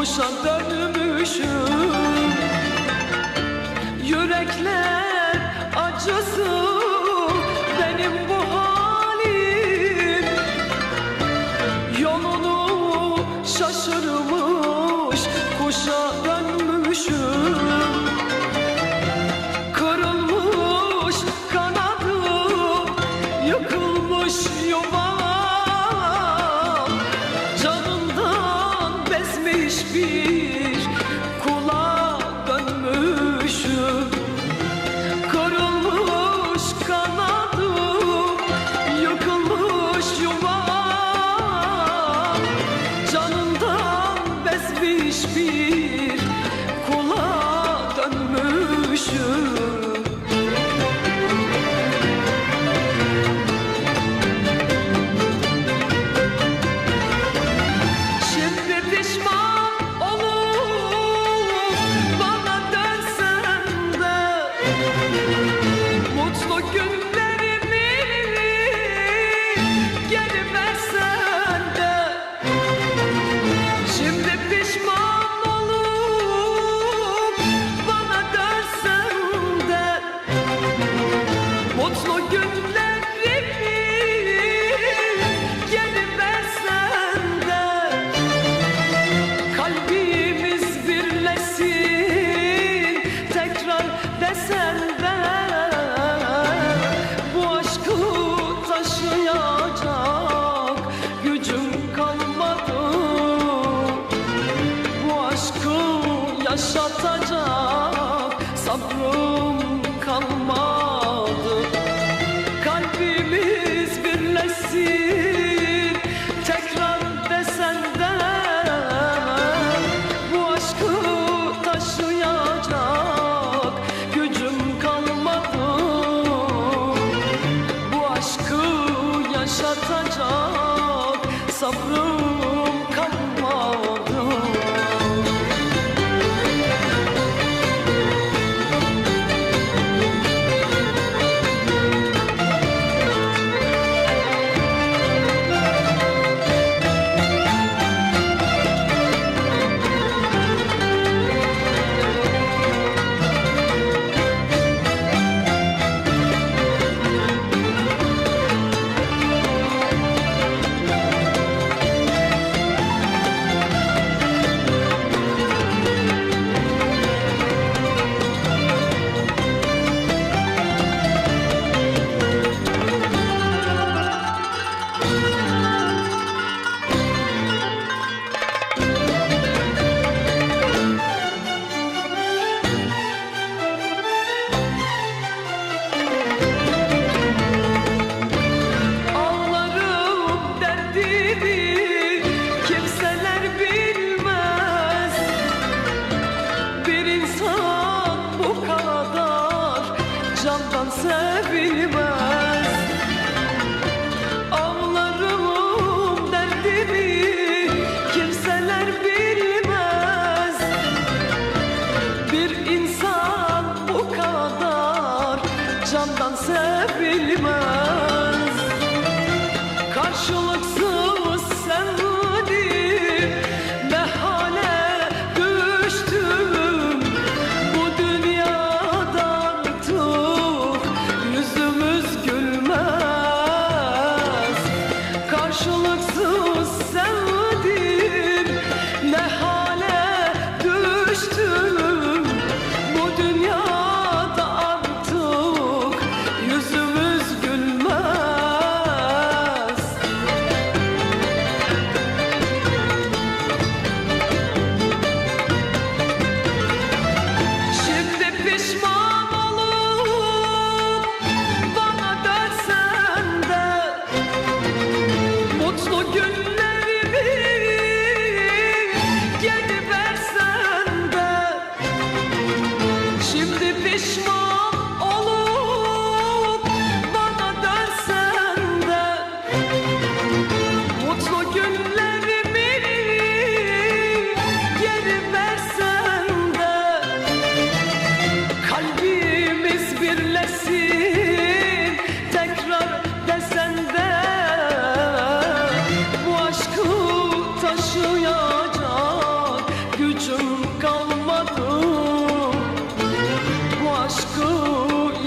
kuşa dönmüşüm Yürekler acısı geri versen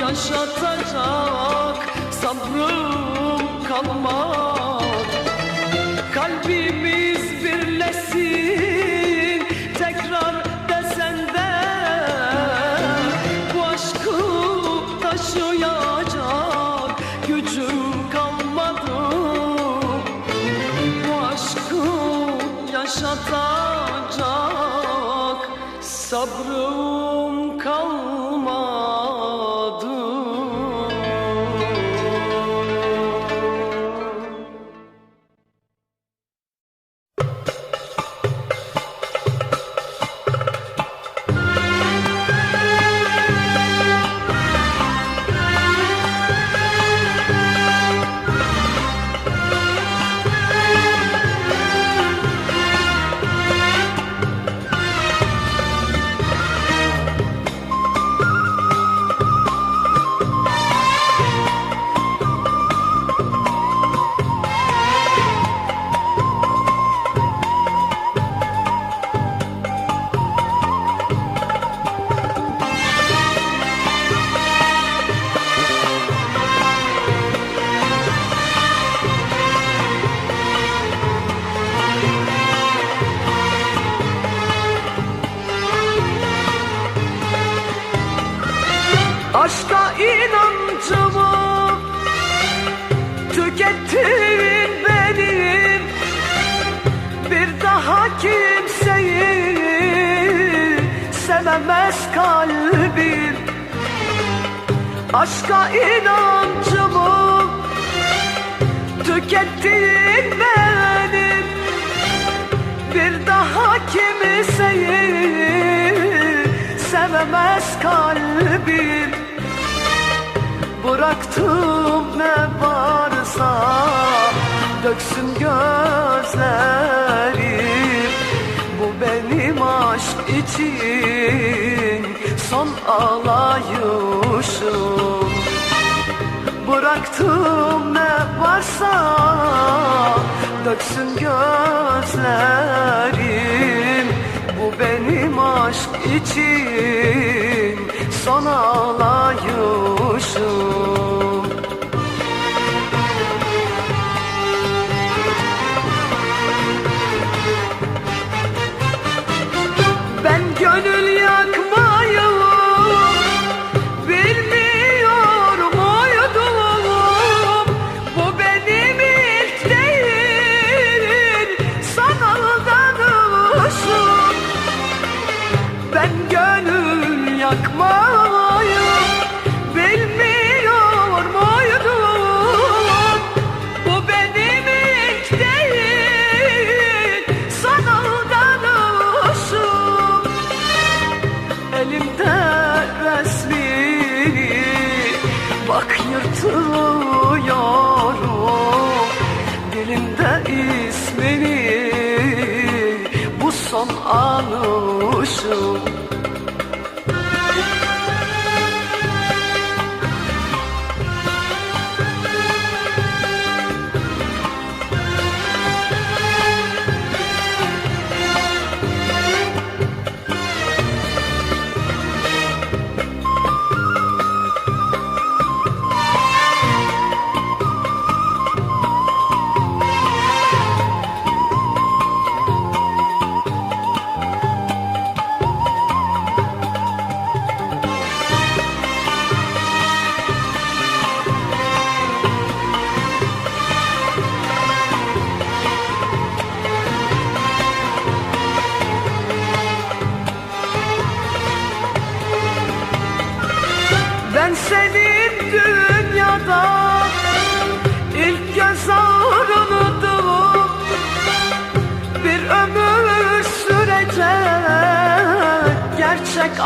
yaşatacak. Sabrım kalmadı. Kalbimiz birleşsin. Tekrar desen de Bu aşkı taşıyacak gücüm kalmadı. Bu aşkı yaşatacak sabrım kalmadı kalbim Aşka inancımı tükettin benim bir daha kimseyi sevemez kalbim. Bıraktım ne varsa döksün gözlerim için son ağlayışım Bıraktım ne varsa döksün gözlerim. Bu benim aşk için son ağlayışım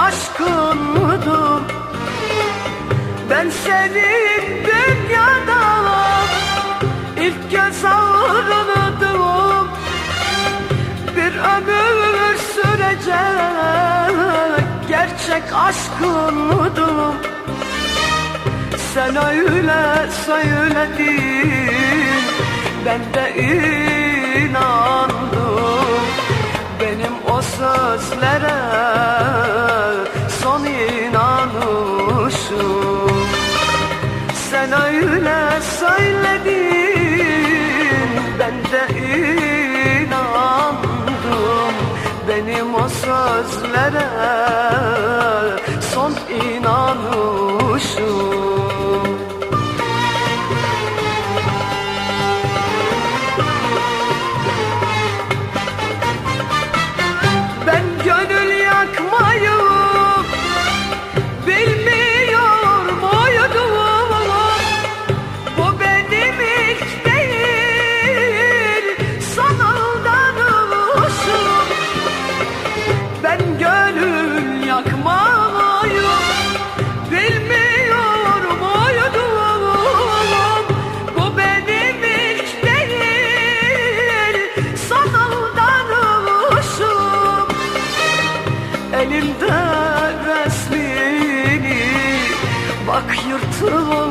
aşkındım Ben senin dünyada ilk göz ağrınıdım Bir ömür sürecek gerçek aşkındım Sen öyle söyledin Ben de inandım sözlere Son inanışım Sen öyle söyledin Ben de inandım. Benim o sözlere Son inanışım kurban